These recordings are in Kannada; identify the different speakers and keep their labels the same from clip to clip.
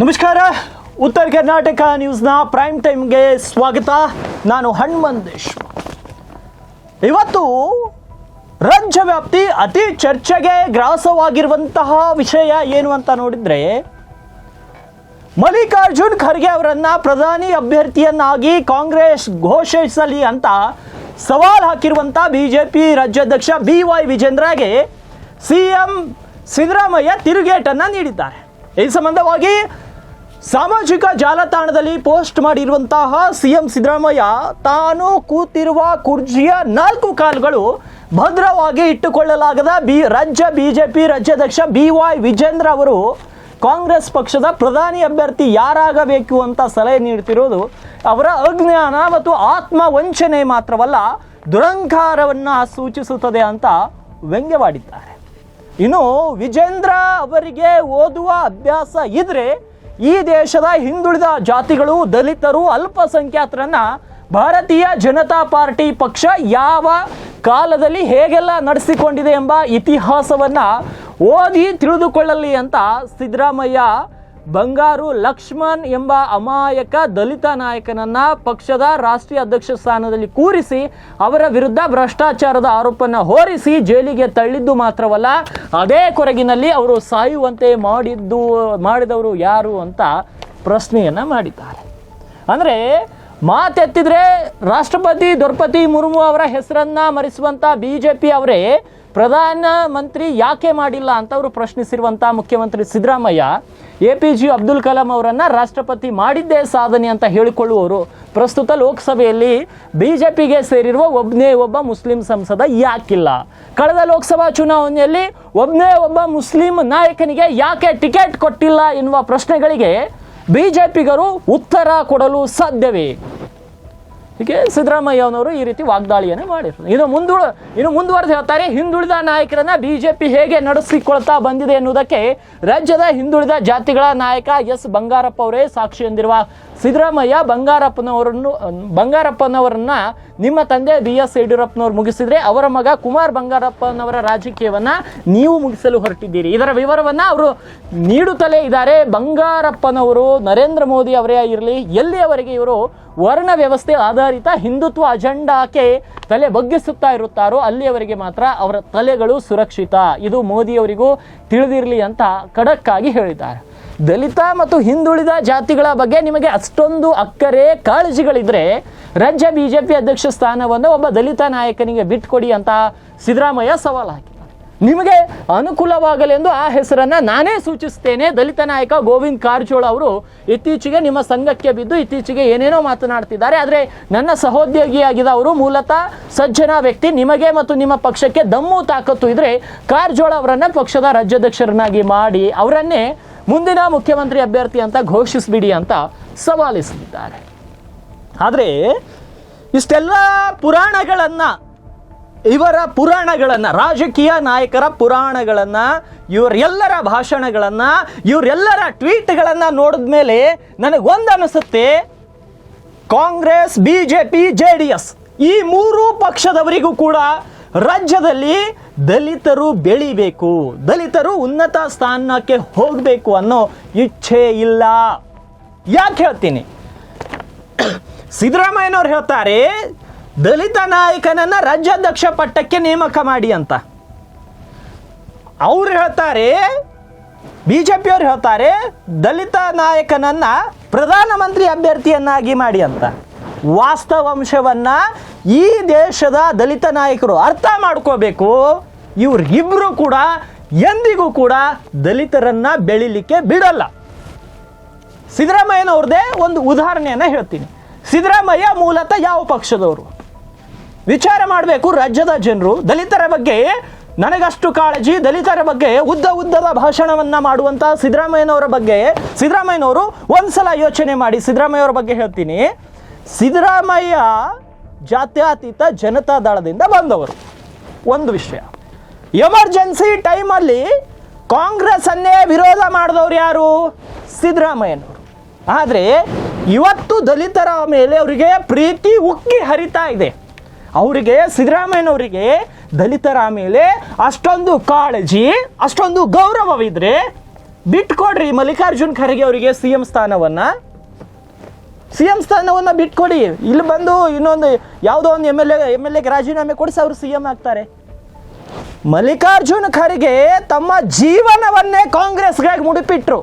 Speaker 1: ನಮಸ್ಕಾರ. ಉತ್ತರ ಕರ್ನಾಟಕ ನ್ಯೂಸ್ನ ಪ್ರೈಮ್ ಟೈಮ್ಗೆ ಸ್ವಾಗತ. ನಾನು ಹನುಮಂತೇಶ್. ಇವತ್ತು ರಾಜ್ಯ ವ್ಯಾಪ್ತಿ ಅತಿ ಚರ್ಚೆಗೆ ಗ್ರಾಸವಾಗಿರುವಂತಹ ವಿಷಯ ಏನು ಅಂತ ನೋಡಿದ್ರೆ, ಮಲ್ಲಿಕಾರ್ಜುನ್ ಖರ್ಗೆ ಅವರನ್ನ ಪ್ರಧಾನಿ ಅಭ್ಯರ್ಥಿಯನ್ನಾಗಿ ಕಾಂಗ್ರೆಸ್ ಘೋಷಿಸಲಿ ಅಂತ ಸವಾಲ್ ಹಾಕಿರುವಂತ ಬಿಜೆಪಿ ರಾಜ್ಯಾಧ್ಯಕ್ಷ ಬಿ ವೈ ವಿಜೇಂದ್ರಗೆ ಸಿಎಂ ಸಿದ್ದರಾಮಯ್ಯ ತಿರುಗೇಟನ್ನ ನೀಡಿದ್ದಾರೆ. ಈ ಸಂಬಂಧವಾಗಿ ಸಾಮಾಜಿಕ ಜಾಲತಾಣದಲ್ಲಿ ಪೋಸ್ಟ್ ಮಾಡಿರುವಂತಹ ಸಿಎಂ ಸಿದ್ದರಾಮಯ್ಯ ತಾನು ಕೂತಿರುವ ಕುರ್ಜಿಯ ನಾಲ್ಕು ಕಾಲುಗಳು ಭದ್ರವಾಗಿ ಇಟ್ಟುಕೊಳ್ಳಲಾಗದ ಬಿ ರಾಜ್ಯ ಬಿಜೆಪಿ ರಾಜ್ಯಾಧ್ಯಕ್ಷ ಬಿ ವೈ ವಿಜೇಂದ್ರ ಅವರು ಕಾಂಗ್ರೆಸ್ ಪಕ್ಷದ ಪ್ರಧಾನಿ ಅಭ್ಯರ್ಥಿ ಯಾರಾಗಬೇಕು ಅಂತ ಸಲಹೆ ನೀಡ್ತಿರೋದು ಅವರ ಅಜ್ಞಾನ ಮತ್ತು ಆತ್ಮ ವಂಚನೆ ಮಾತ್ರವಲ್ಲ, ದುರಂಕಾರವನ್ನು ಸೂಚಿಸುತ್ತದೆ ಅಂತ ವ್ಯಂಗ್ಯವಾಡಿದ್ದಾರೆ. ಇನ್ನು ವಿಜೇಂದ್ರ ಅವರಿಗೆ ಓದುವ ಅಭ್ಯಾಸ ಇದ್ರೆ ಈ ದೇಶದ ಹಿಂದುಳಿದ ಜಾತಿಗಳು, ದಲಿತರು ಅಲ್ಪಸಂಖ್ಯಾತರನ್ನ ಭಾರತೀಯ ಜನತಾ ಪಾರ್ಟಿ ಪಕ್ಷ ಯಾವ ಕಾಲದಲ್ಲಿ ಹೇಗೆಲ್ಲ ನಡೆಸಿಕೊಂಡಿದೆ ಎಂಬ ಇತಿಹಾಸವನ್ನ ಓದಿ ತಿಳಿದುಕೊಳ್ಳಲಿ ಅಂತ ಸಿದ್ದರಾಮಯ್ಯ ಬಂಗಾರು ಲಕ್ಷ್ಮಣ್ ಎಂಬ ಅಮಾಯಕ ದಲಿತ ನಾಯಕನನ್ನ ಪಕ್ಷದ ರಾಷ್ಟ್ರೀಯ ಅಧ್ಯಕ್ಷ ಸ್ಥಾನದಲ್ಲಿ ಕೂರಿಸಿ ಅವರ ವಿರುದ್ಧ ಭ್ರಷ್ಟಾಚಾರದ ಆರೋಪನ ಹೊರಿಸಿ ಜೈಲಿಗೆ ತಳ್ಳಿದ್ದು ಮಾತ್ರವಲ್ಲ, ಅದೇ ಕೊರಗಿನಲ್ಲಿ ಅವರು ಸಾಯುವಂತೆ ಮಾಡಿದ್ದು, ಮಾಡಿದವರು ಯಾರು ಅಂತ ಪ್ರಶ್ನೆಯನ್ನ ಮಾಡಿದ್ದಾರೆ. ಅಂದ್ರೆ ಮಾತೆತ್ತಿದ್ರೆ ರಾಷ್ಟ್ರಪತಿ ದ್ರೌಪದಿ ಮುರ್ಮು ಅವರ ಹೆಸರನ್ನ ಮರೆಸುವಂತ ಬಿಜೆಪಿ ಅವರೇ ಪ್ರಧಾನ ಮಂತ್ರಿ ಯಾಕೆ ಮಾಡಿಲ್ಲ ಅಂತ ಅವರು ಪ್ರಶ್ನಿಸಿರುವಂತ ಮುಖ್ಯಮಂತ್ರಿ Siddaramaiah A P J Abdul Kalam ಅವರನ್ನು ರಾಷ್ಟ್ರಪತಿ ಮಾಡಿದ್ದೇ ಸಾಧನೆ ಅಂತ ಹೇಳಿಕೊಳ್ಳುವವರು ಪ್ರಸ್ತುತ ಲೋಕಸಭೆಯಲ್ಲಿ ಬಿಜೆಪಿಗೆ ಸೇರಿರುವ ಒಬ್ಬನೇ ಒಬ್ಬ ಮುಸ್ಲಿಂ ಸಂಸದ ಯಾಕಿಲ್ಲ. ಕಳೆದ ಲೋಕಸಭಾ ಚುನಾವಣೆಯಲ್ಲಿ ಒಬ್ಬನೇ ಒಬ್ಬ ಮುಸ್ಲಿಂ ನಾಯಕನಿಗೆ ಯಾಕೆ ಟಿಕೆಟ್ ಕೊಟ್ಟಿಲ್ಲ ಎನ್ನುವ ಪ್ರಶ್ನೆಗಳಿಗೆ ಬಿಜೆಪಿಗರು ಉತ್ತರ ಕೊಡಲು ಸಾಧ್ಯವೇ? ಹೀಗೆ ಸಿದ್ದರಾಮಯ್ಯನವರು ಈ ರೀತಿ ವಾಗ್ದಾಳಿಯನ್ನು ಮಾಡಿದ್ರು. ಇನ್ನು ಮುಂದುಳ, ಇನ್ನು ಮುಂದುವರೆದು ಹೇಳ್ತಾರೆ, ಹಿಂದುಳಿದ ನಾಯಕರನ್ನ ಬಿಜೆಪಿ ಹೇಗೆ ನಡೆಸಿಕೊಳ್ತಾ ಬಂದಿದೆ ಎನ್ನುವುದಕ್ಕೆ ರಾಜ್ಯದ ಹಿಂದುಳಿದ ಜಾತಿಗಳ ನಾಯಕ ಎಸ್ ಬಂಗಾರಪ್ಪ ಅವರೇ ಸಾಕ್ಷಿ ಎಂದಿರುವ ಸಿದ್ದರಾಮಯ್ಯ ಬಂಗಾರಪ್ಪನವರನ್ನು, ಬಂಗಾರಪ್ಪನವರನ್ನ ನಿಮ್ಮ ತಂದೆ ಬಿ ಎಸ್ ಯಡಿಯೂರಪ್ಪನವರು ಮುಗಿಸಿದ್ರೆ ಅವರ ಮಗ ಕುಮಾರ್ ಬಂಗಾರಪ್ಪನವರ ರಾಜಕೀಯವನ್ನ ನೀವು ಮುಗಿಸಲು ಹೊರಟಿದ್ದೀರಿ. ಇದರ ವಿವರವನ್ನ ಅವರು ನೀಡುತ್ತಲೇ ಇದ್ದಾರೆ. ಬಂಗಾರಪ್ಪನವರು ನರೇಂದ್ರ ಮೋದಿ ಅವರೇ ಇರಲಿ ಎಲ್ಲಿಯವರೆಗೆ ಇವರು ವರ್ಣ ವ್ಯವಸ್ಥೆ ಆಧಾರಿತ ಹಿಂದುತ್ವ ಅಜೆಂಡಾಕ್ಕೆ ತಲೆ ಬಗ್ಗಿಸುತ್ತಾ ಇರುತ್ತಾರೋ ಅಲ್ಲಿಯವರೆಗೆ ಮಾತ್ರ ಅವರ ತಲೆಗಳು ಸುರಕ್ಷಿತ. ಇದು ಮೋದಿಯವರಿಗೂ ತಿಳಿದಿರಲಿ ಅಂತ ಖಡಕ್ಕಾಗಿ ಹೇಳಿದ್ದಾರೆ. ದಲಿತ ಮತ್ತು ಹಿಂದುಳಿದ ಜಾತಿಗಳ ಬಗ್ಗೆ ನಿಮಗೆ ಅಷ್ಟೊಂದು ಅಕ್ಕರೆ, ಕಾಳಜಿಗಳಿದ್ರೆ ರಾಜ್ಯ ಬಿಜೆಪಿ ಅಧ್ಯಕ್ಷ ಸ್ಥಾನವನ್ನು ಒಬ್ಬ ದಲಿತ ನಾಯಕನಿಗೆ ಬಿಟ್ಕೊಡಿ ಅಂತ ಸಿದ್ದರಾಮಯ್ಯ ಸವಾಲು ಹಾಕಿದ್ದಾರೆ. ನಿಮಗೆ ಅನುಕೂಲವಾಗಲೆಂದು ಆ ಹೆಸರನ್ನ ನಾನೇ ಸೂಚಿಸ್ತೇನೆ. ದಲಿತ ನಾಯಕ ಗೋವಿಂದ್ ಕಾರಜೋಳ ಅವರು ಇತ್ತೀಚೆಗೆ ನಿಮ್ಮ ಸಂಘಕ್ಕೆ ಬಿದ್ದು ಇತ್ತೀಚೆಗೆ ಏನೇನೋ ಮಾತನಾಡ್ತಿದ್ದಾರೆ. ಆದರೆ ನನ್ನ ಸಹೋದ್ಯೋಗಿಯಾಗಿದ್ದ ಅವರು ಮೂಲತಃ ಸಜ್ಜನ ವ್ಯಕ್ತಿ. ನಿಮಗೆ ಮತ್ತು ನಿಮ್ಮ ಪಕ್ಷಕ್ಕೆ ದಮ್ಮು ತಾಕತ್ತು ಇದ್ರೆ ಕಾರಜೋಳ ಅವರನ್ನ ಪಕ್ಷದ ರಾಜ್ಯಾಧ್ಯಕ್ಷರನ್ನಾಗಿ ಮಾಡಿ ಅವರನ್ನೇ ಮುಂದಿನ ಮುಖ್ಯಮಂತ್ರಿ ಅಭ್ಯರ್ಥಿ ಅಂತ ಘೋಷಿಸಿಬಿಡಿ ಅಂತ ಸವಾಲಿಸಿದ್ದಾರೆ ಆದರೆ, ಇಷ್ಟೆಲ್ಲ ಪುರಾಣಗಳನ್ನು, ಇವರ ಪುರಾಣಗಳನ್ನು, ರಾಜಕೀಯ ನಾಯಕರ ಪುರಾಣಗಳನ್ನು, ಇವರೆಲ್ಲರ ಭಾಷಣಗಳನ್ನು, ಇವರೆಲ್ಲರ ಟ್ವೀಟ್ಗಳನ್ನು ನೋಡಿದ ಮೇಲೆ ನನಗೊಂದು ಅನಿಸುತ್ತೆ Congress B J P J D S ಈ ಮೂರು ಪಕ್ಷದವರಿಗೂ ಕೂಡ ರಾಜ್ಯದಲ್ಲಿ ದಲಿತರು ಬೆಳಿಬೇಕು, ದಲಿತರು ಉನ್ನತ ಸ್ಥಾನಕ್ಕೆ ಹೋಗಬೇಕು ಅನ್ನೋ ಇಚ್ಛೆ ಇಲ್ಲ. ಯಾಕೆ ಹೇಳ್ತೀನಿ? ಸಿದ್ದರಾಮಯ್ಯನವ್ರು ಹೇಳ್ತಾರೆ, ದಲಿತ ನಾಯಕನನ್ನ ರಾಜ್ಯಾಧ್ಯಕ್ಷ ಪಟ್ಟಕ್ಕೆ ನೇಮಕ ಮಾಡಿ ಅಂತ. ಅವ್ರು ಹೇಳ್ತಾರೆ, ಬಿಜೆಪಿಯವ್ರು ಹೇಳ್ತಾರೆ, ದಲಿತ ನಾಯಕನನ್ನ ಪ್ರಧಾನಮಂತ್ರಿ ಅಭ್ಯರ್ಥಿಯನ್ನಾಗಿ ಮಾಡಿ ಅಂತ. ವಾಸ್ತವಾಂಶವನ್ನ ಈ ದೇಶದ ದಲಿತ ನಾಯಕರು ಅರ್ಥ ಮಾಡ್ಕೋಬೇಕು. ಇವ್ರಿಬ್ರು ಕೂಡ, ಎಂದಿಗೂ ಕೂಡ ದಲಿತರನ್ನ ಬೆಳಿಲಿಕ್ಕೆ ಬಿಡಲ್ಲ. ಸಿದ್ದರಾಮಯ್ಯನವ್ರದ್ದೇ ಒಂದು ಉದಾಹರಣೆಯನ್ನು ಹೇಳ್ತೀನಿ. ಸಿದ್ದರಾಮಯ್ಯ ಮೂಲತಃ ಯಾವ ಪಕ್ಷದವರು? ವಿಚಾರ ಮಾಡಬೇಕು ರಾಜ್ಯದ ಜನರು. ದಲಿತರ ಬಗ್ಗೆ ನನಗಷ್ಟು ಕಾಳಜಿ, ದಲಿತರ ಬಗ್ಗೆ ಉದ್ದ ಉದ್ದದ ಭಾಷಣವನ್ನ ಮಾಡುವಂತ ಸಿದ್ದರಾಮಯ್ಯನವರ ಬಗ್ಗೆ ಸಿದ್ದರಾಮಯ್ಯನವರು ಒಂದ್ಸಲ ಯೋಚನೆ ಮಾಡಿ. ಸಿದ್ದರಾಮಯ್ಯವರ ಬಗ್ಗೆ ಹೇಳ್ತೀನಿ. ಸಿದ್ದರಾಮಯ್ಯ ಜಾತ್ಯತೀತ ಜನತಾ ದಳದಿಂದ ಬಂದವರು. ಒಂದು ವಿಷಯ. ಎಮರ್ಜೆನ್ಸಿ ಟೈಮಲ್ಲಿ ಕಾಂಗ್ರೆಸ್ ಅನ್ನೇ ವಿರೋಧ ಮಾಡಿದವರು ಯಾರು? ಸಿದ್ದರಾಮಯ್ಯನವರು. ಆದರೆ ಇವತ್ತು ದಲಿತರ ಮೇಲೆ ಅವರಿಗೆ ಪ್ರೀತಿ ಉಕ್ಕಿ ಹರಿತಾ ಇದೆ. ಅವರಿಗೆ, ಸಿದ್ದರಾಮಯ್ಯನವರಿಗೆ ದಲಿತರ ಮೇಲೆ ಅಷ್ಟೊಂದು ಕಾಳಜಿ, ಅಷ್ಟೊಂದು ಗೌರವವಿದ್ರೆ ಬಿಟ್ಕೊಡ್ರಿ ಮಲ್ಲಿಕಾರ್ಜುನ್ ಖರ್ಗೆ ಅವರಿಗೆ ಸಿ ಎಂ ಸ್ಥಾನವನ್ನು. ಸಿ ಎಂ ಸ್ಥಾನವನ್ನು ಬಿಟ್ಕೊಡಿ. ಇಲ್ಲಿ ಬಂದು ಇನ್ನೊಂದು ಯಾವುದೋ ಒಂದು M L A M L ಎಗೆ ರಾಜೀನಾಮೆ ಕೊಡಿಸಿ ಅವರು ಸಿ ಎಂ ಆಗ್ತಾರೆ. ಮಲ್ಲಿಕಾರ್ಜುನ್ ಖರ್ಗೆ ತಮ್ಮ ಜೀವನವನ್ನೇ ಕಾಂಗ್ರೆಸ್ಗಾಗಿ ಮುಡಿಪಿಟ್ರು.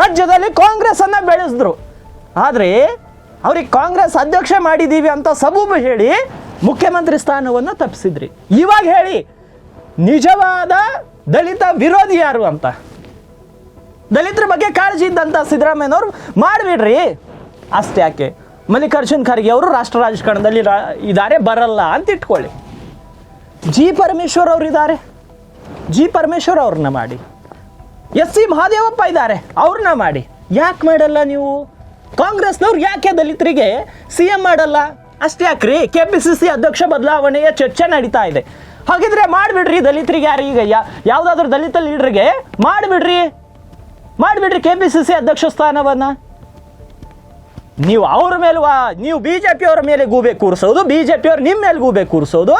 Speaker 1: ರಾಜ್ಯದಲ್ಲಿ ಕಾಂಗ್ರೆಸ್ಸನ್ನು ಬೆಳೆಸಿದ್ರು. ಆದರೆ ಅವ್ರಿಗೆ ಕಾಂಗ್ರೆಸ್ ಅಧ್ಯಕ್ಷ ಮಾಡಿದ್ದೀವಿ ಅಂತ ಸಬೂಬು ಹೇಳಿ ಮುಖ್ಯಮಂತ್ರಿ ಸ್ಥಾನವನ್ನು ತಪ್ಪಿಸಿದ್ರಿ ಇವಾಗ ಹೇಳಿ, ನಿಜವಾದ ದಲಿತ ವಿರೋಧಿ ಯಾರು ಅಂತ? ದಲಿತರ ಬಗ್ಗೆ ಕಾಳಜಿ ಇದ್ದಂಥ ಸಿದ್ದರಾಮಯ್ಯನವ್ರು ಮಾಡಿಬಿಡ್ರಿ. ಅಷ್ಟೇ ಯಾಕೆ? ಮಲ್ಲಿಕಾರ್ಜುನ್ ಖರ್ಗೆ ಅವರು ರಾಷ್ಟ್ರ ರಾಜಕಾರಣದಲ್ಲಿ ರಾ ಇದ್ದಾರೆ, ಬರಲ್ಲ ಅಂತ ಇಟ್ಕೊಳ್ಳಿ. ಜಿ ಪರಮೇಶ್ವರ್ ಅವರು ಇದ್ದಾರೆ. ಜಿ ಪರಮೇಶ್ವರ್ ಅವ್ರನ್ನ ಮಾಡಿ. ಎಸ್ ಸಿ ಮಹಾದೇವಪ್ಪ ಇದ್ದಾರೆ, ಅವ್ರನ್ನ ಮಾಡಿ. ಯಾಕೆ ಮಾಡಲ್ಲ ನೀವು? ಕಾಂಗ್ರೆಸ್ನವ್ರು ಯಾಕೆ ದಲಿತರಿಗೆ ಸಿ ಎಂ ಮಾಡಲ್ಲ? ಅಷ್ಟೇ ಯಾಕ್ರಿ? ಕೆ ಪಿ ಸಿ ಸಿ ಅಧ್ಯಕ್ಷ ಬದಲಾವಣೆಯ ಚರ್ಚೆ ನಡೀತಾ ಇದೆ. ಹಾಗಿದ್ರೆ ಮಾಡಿಬಿಡ್ರಿ ದಲಿತರಿಗೆ ಯಾರು ಈಗ ಯಾವುದಾದ್ರೂ ದಲಿತ ಲೀಡ್ರಿಗೆ ಮಾಡಿಬಿಡ್ರಿ. ಮಾಡಿಬಿಡ್ರಿ ಕೆ ಪಿ ಸಿ ಸಿ ಅಧ್ಯಕ್ಷ ಸ್ಥಾನವನ್ನು. ನೀವು ಅವ್ರ ಮೇಲೆ ವಾ, ನೀವು ಬಿ ಜೆ ಪಿಯವ್ರ ಮೇಲೆ ಗೂಬೆ ಕೂರಿಸೋದು ಬಿ ಜೆ ಪಿಯವ್ರು ನಿಮ್ಮ ಮೇಲೆ ಗೂಬೆ ಕೂರಿಸೋದು.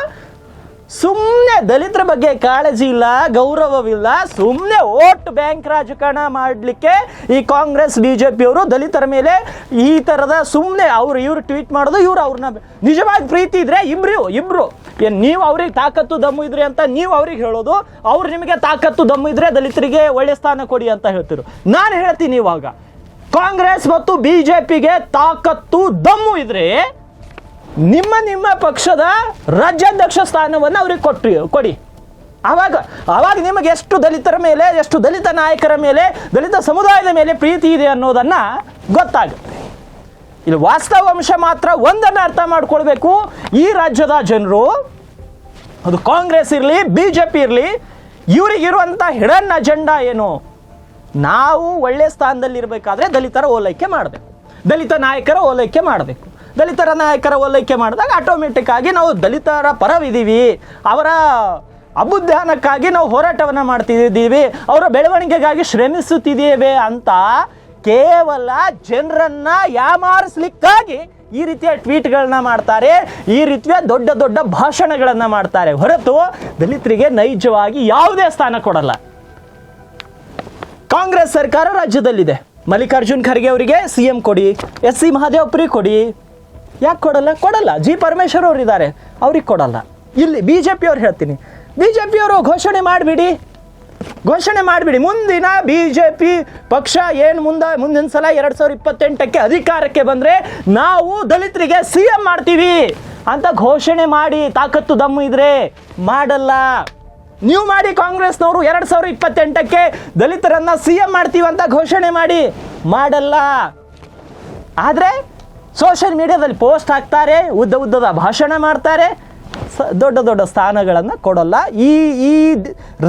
Speaker 1: ಸುಮ್ಮನೆ ದಲಿತರ ಬಗ್ಗೆ ಕಾಳಜಿ ಇಲ್ಲ, ಗೌರವವಿಲ್ಲ ಸುಮ್ಮನೆ ಓಟ್ ಬ್ಯಾಂಕ್ ರಾಜಕಾರಣ ಮಾಡಲಿಕ್ಕೆ ಈ ಕಾಂಗ್ರೆಸ್ ಬಿ ಜೆ ಪಿಯವರು ದಲಿತರ ಮೇಲೆ ಈ ಥರದ ಸುಮ್ಮನೆ ಅವರು ಇವರು ಟ್ವೀಟ್ ಮಾಡೋದು, ಇವರು ಅವ್ರನ್ನ ನಿಜವಾಗಿ ಪ್ರೀತಿ ಇದ್ರೆ ಇಬ್ರು ಇಬ್ರು. ಏನು ನೀವು ಅವ್ರಿಗೆ ತಾಕತ್ತು, ದಮ್ಮು ಇದ್ರಿ ಅಂತ ನೀವು ಅವ್ರಿಗೆ ಹೇಳೋದು, ಅವ್ರು ನಿಮಗೆ ತಾಕತ್ತು, ದಮ್ಮು ಇದ್ರೆ ದಲಿತರಿಗೆ ಒಳ್ಳೆ ಸ್ಥಾನ ಕೊಡಿ ಅಂತ ಹೇಳ್ತಿರು. ನಾನು ಹೇಳ್ತೀನಿ ಇವಾಗ. ಕಾಂಗ್ರೆಸ್ ಮತ್ತು ಬಿ ಜೆ ಪಿಗೆ ತಾಕತ್ತು ದಮ್ಮು ಇದ್ರೆ ನಿಮ್ಮ ನಿಮ್ಮ ಪಕ್ಷದ ರಾಜ್ಯಾಧ್ಯಕ್ಷ ಸ್ಥಾನವನ್ನು ಅವ್ರಿಗೆ ಕೊಟ್ರಿ, ಕೊಡಿ. ಆವಾಗ ಆವಾಗ ನಿಮಗೆ ಎಷ್ಟು ದಲಿತರ ಮೇಲೆ, ಎಷ್ಟು ದಲಿತ ನಾಯಕರ ಮೇಲೆ, ದಲಿತ ಸಮುದಾಯದ ಮೇಲೆ ಪ್ರೀತಿ ಇದೆ ಅನ್ನೋದನ್ನ ಗೊತ್ತಾಗುತ್ತೆ. ಇಲ್ಲಿ ವಾಸ್ತವಾಂಶ ಮಾತ್ರ ಒಂದನ್ನು ಅರ್ಥ ಮಾಡ್ಕೊಳ್ಬೇಕು. ಈ ರಾಜ್ಯದ ಜನರು, ಅದು ಕಾಂಗ್ರೆಸ್ ಇರಲಿ ಬಿ ಜೆ ಪಿ ಇರಲಿ ಇವರಿಗಿರುವಂಥ ಹಿಡನ್ ಅಜೆಂಡಾ ಏನು? ನಾವು ಒಳ್ಳೆ ಸ್ಥಾನದಲ್ಲಿರಬೇಕಾದ್ರೆ ದಲಿತರ ಓಲೈಕೆ ಮಾಡಬೇಕು. ದಲಿತ ನಾಯಕರ ಓಲೈಕೆ ಮಾಡಬೇಕು. ದಲಿತರ ನಾಯಕರ ಓಲೈಕೆ ಮಾಡಿದಾಗ ಆಟೋಮೆಟಿಕ್ ಆಗಿ ನಾವು ದಲಿತರ ಪರವಿದ್ದೀವಿ. ಅವರ ಅಬುದ್ಧಾನಕ್ಕಾಗಿ ನಾವು ಹೋರಾಟವನ್ನು ಮಾಡ್ತಿದ್ದೀವಿ. ಅವರ ಬೆಳವಣಿಗೆಗಾಗಿ ಶ್ರಮಿಸುತ್ತಿದ್ದೇವೆ ಅಂತ ಕೇವಲ ಜನರನ್ನ ಯಾಮಾರಿಸ್ಲಿಕ್ಕಾಗಿ ಈ ರೀತಿಯ ಟ್ವೀಟ್ಗಳನ್ನ ಮಾಡ್ತಾರೆ. ಈ ರೀತಿಯ ದೊಡ್ಡ ದೊಡ್ಡ ಭಾಷಣಗಳನ್ನು ಮಾಡ್ತಾರೆ. ಹೊರತು ದಲಿತರಿಗೆ ನೈಜವಾಗಿ ಯಾವುದೇ ಸ್ಥಾನ ಕೊಡಲ್ಲ. ಕಾಂಗ್ರೆಸ್ ಸರ್ಕಾರ ರಾಜ್ಯದಲ್ಲಿದೆ. ಮಲ್ಲಿಕಾರ್ಜುನ್ ಖರ್ಗೆ ಅವರಿಗೆ ಸಿ ಎಂ ಕೊಡಿ, ಎಸ್ ಸಿ ಮಹಾದೇವಪುರಿ ಕೊಡಿ. ಯಾಕೆ ಕೊಡಲ್ಲ? ಕೊಡಲ್ಲ. ಜಿ ಪರಮೇಶ್ವರ್ ಅವರು ಇದ್ದಾರೆ. ಅವ್ರಿಗೆ ಕೊಡಲ್ಲ. ಇಲ್ಲಿ ಬಿ ಜೆ ಪಿ ಅವ್ರು ಹೇಳ್ತೀನಿ. ಬಿ ಜೆ ಪಿಯವರು ಘೋಷಣೆ ಮಾಡಿಬಿಡಿ. ಘೋಷಣೆ ಮಾಡಿಬಿಡಿ. ಮುಂದಿನ ಬಿ ಜೆ ಪಿ ಪಕ್ಷ ಏನು ಮುಂದೆ ಮುಂದಿನ ಸಲ ಎರಡು ಸಾವಿರದ ಇಪ್ಪತ್ತೆಂಟಕ್ಕೆ ಅಧಿಕಾರಕ್ಕೆ ಬಂದರೆ ನಾವು ದಲಿತರಿಗೆ ಸಿ ಎಂ ಮಾಡ್ತೀವಿ. ಅಂತ ಘೋಷಣೆ ಮಾಡಿ ತಾಕತ್ತು ದಮ್ಮು ಇದ್ರೆ ಮಾಡಲ್ಲ. ನೀವು ಮಾಡಿ ಕಾಂಗ್ರೆಸ್ನವರು ಎರಡು ಸಾವಿರ ಇಪ್ಪತ್ತೆಂಟಕ್ಕೆ ದಲಿತರನ್ನ ಸಿ ಎಂ ಮಾಡ್ತೀವಿ ಅಂತ ಘೋಷಣೆ ಮಾಡಿ ಮಾಡಲ್ಲ. ಆದರೆ ಸೋಷಿಯಲ್ ಮೀಡಿಯಾದಲ್ಲಿ ಪೋಸ್ಟ್ ಹಾಕ್ತಾರೆ, ಉದ್ದ ಉದ್ದದ ಭಾಷಣ ಮಾಡ್ತಾರೆ ದೊಡ್ಡ ದೊಡ್ಡ ಸ್ಥಾನಗಳನ್ನು ಕೊಡಲ್ಲ. ಈ ಈ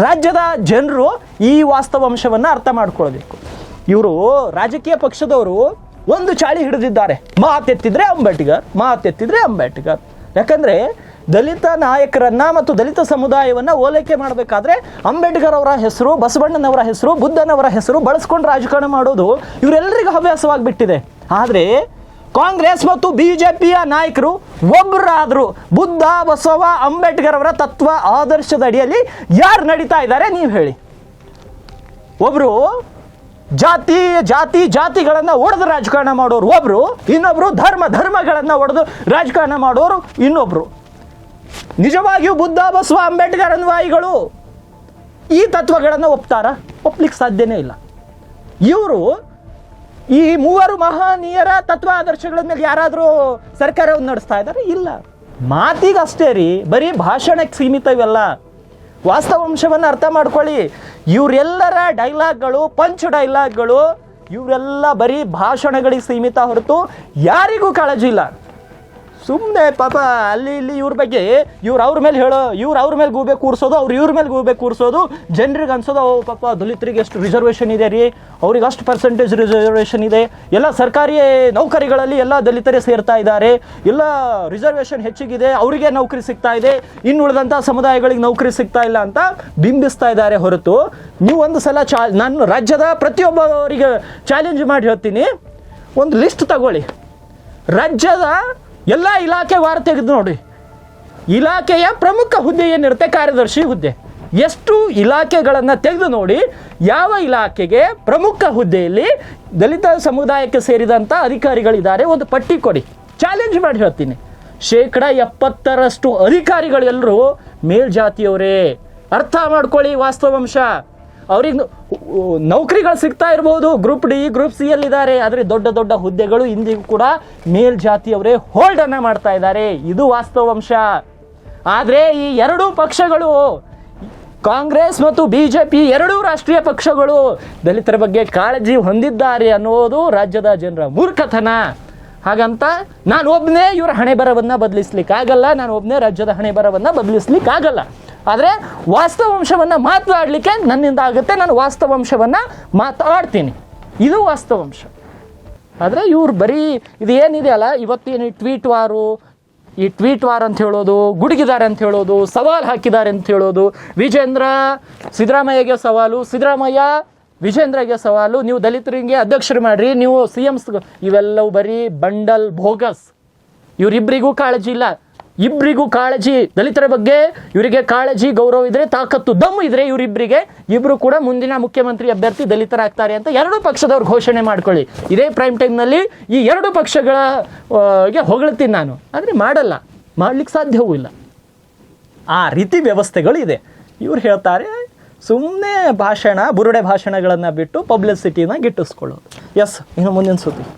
Speaker 1: ರಾಜ್ಯದ ಜನರು ಈ ವಾಸ್ತವಾಂಶವನ್ನು ಅರ್ಥ ಮಾಡ್ಕೊಳ್ಬೇಕು. ಇವರು ರಾಜಕೀಯ ಪಕ್ಷದವರು ಒಂದು ಚಾಳಿ ಹಿಡಿದಿದ್ದಾರೆ. ಮಾತೆತ್ತಿದ್ರೆ ಅಂಬೇಡ್ಕರ್ ಮಾತೆತ್ತಿದ್ರೆ ಅಂಬೇಡ್ಕರ್. ಯಾಕಂದ್ರೆ ದಲಿತ ನಾಯಕರನ್ನ ಮತ್ತು ದಲಿತ ಸಮುದಾಯವನ್ನ ಓಲೈಕೆ ಮಾಡಬೇಕಾದ್ರೆ ಅಂಬೇಡ್ಕರ್ ಅವರ ಹೆಸರು, ಬಸವಣ್ಣನವರ ಹೆಸರು, ಬುದ್ಧನವರ ಹೆಸರು ಬಳಸ್ಕೊಂಡು ರಾಜಕಾರಣ ಮಾಡೋದು ಇವರೆಲ್ಲರಿಗೂ ಹವ್ಯಾಸವಾಗಿಬಿಟ್ಟಿದೆ. ಆದರೆ ಕಾಂಗ್ರೆಸ್ ಮತ್ತು ಬಿಜೆಪಿಯ ನಾಯಕರು ಒಬ್ಬರಾದ್ರು ಬುದ್ಧ, ಬಸವ, ಅಂಬೇಡ್ಕರ್ ಅವರ ತತ್ವ, ಆದರ್ಶದ ಅಡಿಯಲ್ಲಿ ಯಾರು ನಡೀತಾ ಇದ್ದಾರೆ ನೀವು ಹೇಳಿ. ಒಬ್ರು ಜಾತಿ ಜಾತಿ, ಜಾತಿಗಳನ್ನ ಒಡೆದು ರಾಜಕಾರಣ ಮಾಡೋರು ಒಬ್ರು, ಇನ್ನೊಬ್ರು ಧರ್ಮ, ಧರ್ಮಗಳನ್ನ ಒಡೆದು ರಾಜಕಾರಣ ಮಾಡೋರು ಇನ್ನೊಬ್ರು. ನಿಜವಾಗಿಯೂ ಬುದ್ಧ, ಬಸವ, ಅಂಬೇಡ್ಕರ್ ಅನ್ವಾಯಿಗಳು ಈ ತತ್ವಗಳನ್ನು ಒಪ್ತಾರ? ಒಪ್ಲಿಕ್ಕೆ ಸಾಧ್ಯನೇ ಇಲ್ಲ. ಇವರು ಈ ಮೂವರು ಮಹನೀಯರ ತತ್ವ ಆದರ್ಶಗಳ ಮೇಲೆ ಯಾರಾದರೂ ಸರ್ಕಾರವನ್ನು ನಡೆಸ್ತಾ ಇದ್ದಾರೆ? ಇಲ್ಲ. ಮಾತಿಗೆ ಅಷ್ಟೇ ರೀ. ಬರೀ ಭಾಷಣಕ್ಕೆ ಸೀಮಿತ ಇವೆಲ್ಲ. ವಾಸ್ತವಾಂಶವನ್ನು ಅರ್ಥ ಮಾಡ್ಕೊಳ್ಳಿ. ಇವರೆಲ್ಲರ ಡೈಲಾಗ್ಗಳು, ಪಂಚ್ ಡೈಲಾಗ್ಗಳು, ಇವರೆಲ್ಲ ಬರೀ ಭಾಷಣಗಳಿಗೆ ಸೀಮಿತ ಹೊರತು ಯಾರಿಗೂ ಕಾಳಜಿ ಇಲ್ಲ. ಸುಮ್ಮನೆ ಪಾಪ ಅಲ್ಲಿ ಇಲ್ಲಿ ಇವ್ರ ಬಗ್ಗೆ ಇವ್ರು ಅವ್ರ ಮೇಲೆ ಹೇಳೋ, ಇವ್ರು ಅವ್ರ ಮೇಲೆ ಗೂಬೆ ಕೂರಿಸೋದು, ಅವ್ರು ಇವ್ರ ಮೇಲೆ ಗೂಬೆ ಕೂರಿಸೋದು, ಜನರಿಗೆ ಅನ್ಸೋದು ಅವು ಪಾಪ ದಲಿತರಿಗೆ ಎಷ್ಟು ರಿಸರ್ವೇಷನ್ ಇದೆ ರೀ, ಅವ್ರಿಗೆ ಅಷ್ಟು ಪರ್ಸೆಂಟೇಜ್ ರಿಸರ್ವೇಷನ್ ಇದೆ. ಎಲ್ಲ ಸರ್ಕಾರಿ ನೌಕರಿಗಳಲ್ಲಿ ಎಲ್ಲ ದಲಿತರೇ ಸೇರ್ತಾ ಇದ್ದಾರೆ. ಎಲ್ಲ ರಿಸರ್ವೇಷನ್ ಹೆಚ್ಚಿಗಿದೆ, ಅವರಿಗೆ ನೌಕರಿ ಸಿಗ್ತಾ ಇದೆ. ಇನ್ನು ಉಳಿದಂಥ ಸಮುದಾಯಗಳಿಗೆ ನೌಕರಿ ಸಿಗ್ತಾ ಇಲ್ಲ ಅಂತ ಬಿಂಬಿಸ್ತಾ ಇದ್ದಾರೆ ಹೊರತು. ನೀವು ಒಂದು ಸಲ ಚಾ, ನಾನು ರಾಜ್ಯದ ಪ್ರತಿಯೊಬ್ಬರಿಗೆ ಚಾಲೆಂಜ್ ಮಾಡಿ ಹೇಳ್ತೀನಿ. ಒಂದು ಲಿಸ್ಟ್ ತಗೊಳ್ಳಿ. ರಾಜ್ಯದ ಎಲ್ಲ ಇಲಾಖೆ ವಾರ ತೆಗೆದು ನೋಡಿ. ಇಲಾಖೆಯ ಪ್ರಮುಖ ಹುದ್ದೆ ಏನಿರುತ್ತೆ? ಕಾರ್ಯದರ್ಶಿ ಹುದ್ದೆ. ಎಷ್ಟು ಇಲಾಖೆಗಳನ್ನು ತೆಗೆದು ನೋಡಿ, ಯಾವ ಇಲಾಖೆಗೆ ಪ್ರಮುಖ ಹುದ್ದೆಯಲ್ಲಿ ದಲಿತ ಸಮುದಾಯಕ್ಕೆ ಸೇರಿದಂಥ ಅಧಿಕಾರಿಗಳಿದ್ದಾರೆ ಒಂದು ಪಟ್ಟಿ ಕೊಡಿ. ಚಾಲೆಂಜ್ ಮಾಡಿ ಹೇಳ್ತೀನಿ. ಶೇಕಡ ಎಪ್ಪತ್ತರಷ್ಟು ಅಧಿಕಾರಿಗಳೆಲ್ಲರೂ ಮೇಲ್ಜಾತಿಯವರೇ. ಅರ್ಥ ಮಾಡ್ಕೊಳ್ಳಿ ವಾಸ್ತವಾಂಶ. ಅವ್ರಿಗೆ ನೌಕರಿಗಳು ಸಿಗ್ತಾ ಇರ್ಬೋದು. ಗ್ರೂಪ್ ಡಿ ಗ್ರೂಪ್ ಸಿ ಇದ್ದಾರೆ ಆದರೆ ದೊಡ್ಡ ದೊಡ್ಡ ಹುದ್ದೆಗಳು ಇಂದಿಗೂ ಕೂಡ ಮೇಲ್ಜಾತಿಯವರೇ ಹೋಲ್ಡ್ ಅನ್ನ ಮಾಡ್ತಾ ಇದ್ದಾರೆ. ಇದು ವಾಸ್ತವಾಂಶ ಆದರೆ ಈ ಎರಡೂ ಪಕ್ಷಗಳು, ಕಾಂಗ್ರೆಸ್ ಮತ್ತು ಬಿ ಜೆ ಪಿ ಎರಡೂ ರಾಷ್ಟ್ರೀಯ ಪಕ್ಷಗಳು ದಲಿತರ ಬಗ್ಗೆ ಕಾಳಜಿ ಹೊಂದಿದ್ದಾರೆ ಅನ್ನೋದು ರಾಜ್ಯದ ಜನರ ಮೂರ್ಖತನ. ಹಾಗಂತ ನಾನು ಒಬ್ಬನೇ ಇವರ ಹಣೆ ಬರವನ್ನು ಬದಲಿಸ್ಲಿಕ್ಕಾಗಲ್ಲ ನಾನು ಒಬ್ಬನೇ ರಾಜ್ಯದ ಹಣೆ ಬರವನ್ನು ಬದಲಿಸ್ಲಿಕ್ಕಾಗಲ್ಲ. ಆದರೆ ವಾಸ್ತವಾಂಶವನ್ನು ಮಾತಾಡಲಿಕ್ಕೆ ನನ್ನಿಂದ ಆಗುತ್ತೆ, ನಾನು ವಾಸ್ತವಾಂಶವನ್ನು ಮಾತಾಡ್ತೀನಿ. ಇದು ವಾಸ್ತವಾಂಶ. ಆದರೆ ಇವ್ರು ಬರೀ ಇದು ಏನಿದೆಯಲ್ಲ ಇವತ್ತೇನು ಟ್ವೀಟ್ ವಾರು, ಈ ಟ್ವೀಟ್ ವಾರ್ ಅಂತ ಹೇಳೋದು, ಗುಡುಗಿದ್ದಾರೆ ಅಂತ ಹೇಳೋದು, ಸವಾಲು ಹಾಕಿದ್ದಾರೆ ಅಂತ ಹೇಳೋದು, ವಿಜೇಂದ್ರ ಸಿದ್ದರಾಮಯ್ಯಗೆ ಸವಾಲು, ಸಿದ್ದರಾಮಯ್ಯ ವಿಜೇಂದ್ರಗೆ ಸವಾಲು, ನೀವು ದಲಿತರಿಗೆ ಅಧ್ಯಕ್ಷರು ಮಾಡ್ರಿ, ನೀವು ಸಿ ಎಮ್ಸ್ ಇವೆಲ್ಲವೂ ಬರೀ ಬಂಡಲ್ ಭೋಗಸ್ ಇವರಿಬ್ಬರಿಗೂ ಕಾಳಜಿ ಇಲ್ಲ. ಇಬ್ಬರಿಗೂ ಕಾಳಜಿ ದಲಿತರ ಬಗ್ಗೆ ಇವರಿಗೆ ಕಾಳಜಿ, ಗೌರವ ಇದ್ರೆ ತಾಕತ್ತು, ದಮ್ಮು ಇದ್ರೆ ಇವರಿಬ್ಬರಿಗೆ ಇಬ್ರು ಕೂಡ ಮುಂದಿನ ಮುಖ್ಯಮಂತ್ರಿ ಅಭ್ಯರ್ಥಿ ದಲಿತರಾಗ್ತಾರೆ ಅಂತ ಎರಡು ಪಕ್ಷದವ್ರು ಘೋಷಣೆ ಮಾಡ್ಕೊಳ್ಳಿ. ಇದೇ ಪ್ರೈಮ್ ಟೈಮ್ನಲ್ಲಿ ಈ ಎರಡು ಪಕ್ಷಗಳ ಹೊಗಳ್ತೀನಿ ನಾನು. ಆದರೆ ಮಾಡಲ್ಲ. ಮಾಡ್ಲಿಕ್ಕೆ ಸಾಧ್ಯವೂ ಇಲ್ಲ. ಆ ರೀತಿ ವ್ಯವಸ್ಥೆಗಳು ಇದೆ. ಇವ್ರು ಹೇಳ್ತಾರೆ ಸುಮ್ಮನೆ ಭಾಷಣ, ಬುರುಡೆ ಭಾಷಣಗಳನ್ನು ಬಿಟ್ಟು ಪಬ್ಲಿಸಿಟಿನ ಗಿಟ್ಟಿಸ್ಕೊಳ್ಳೋದು. ಎಸ್ ಇನ್ನು ಮುಂದಿನ ಸುದ್ದಿ.